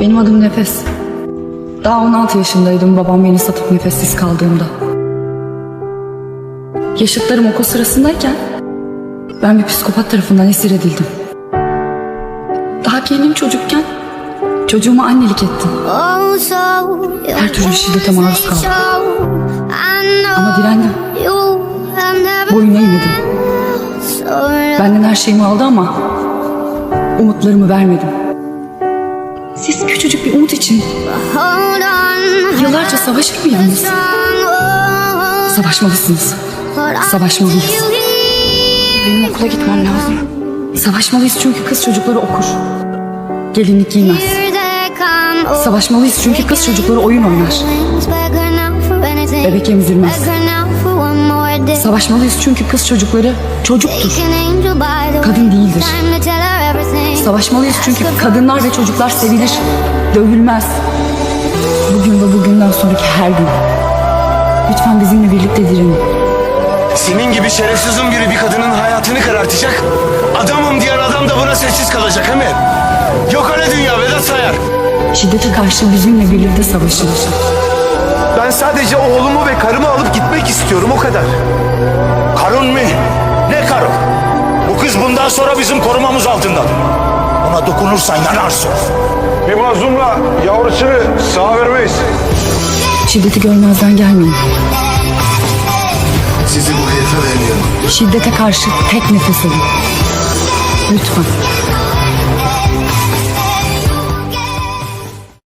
Benim adım Nefes. Daha 16 yaşındaydım babam beni satıp nefessiz kaldığımda. Yaşıtlarım okul sırasındayken ben bir psikopat tarafından esir edildim. Daha kendim çocukken çocuğuma annelik ettim. Her türlü şiddete maruz kaldım. Ama direndim. Boyun eğmedim. Benden her şeyimi aldı ama umutlarımı vermedim. Siz küçücük bir umut için yıllarca savaşır mıydınız? Savaşmalısınız. Savaşmalıyız. Benim okula gitmem lazım. Savaşmalıyız çünkü kız çocukları okur. Gelinlik giymez. Savaşmalıyız çünkü kız çocukları oyun oynar. Bebek emzirmez. Savaşmalıyız çünkü kız çocukları çocuktur. Kadın değildir. Savaşmalıyız çünkü kadınlar ve çocuklar sevilir, dövülmez. Bugün ve bugünden sonraki her gün. Lütfen bizimle birlikte direnin. Senin gibi şerefsizin biri bir kadının hayatını karartacak. Adamım diyen adam da buna sessiz kalacak Emir. Yok öyle dünya Vedat Sayar. Şiddete karşı bizimle birlikte savaşın. Ben sadece oğlumu ve karımı alıp gitmek istiyorum o kadar. Karun mu? Ne karun? Bu kız bundan sonra bizim korumamız altında. Ona dokunursan yanarsın. Bir mazlumla yavrusunu sağ vermeyiz. Şiddeti görmezden gelmeyin. Sizi bu herife vermiyorum. Şiddete karşı tek nefes alın. Lütfen.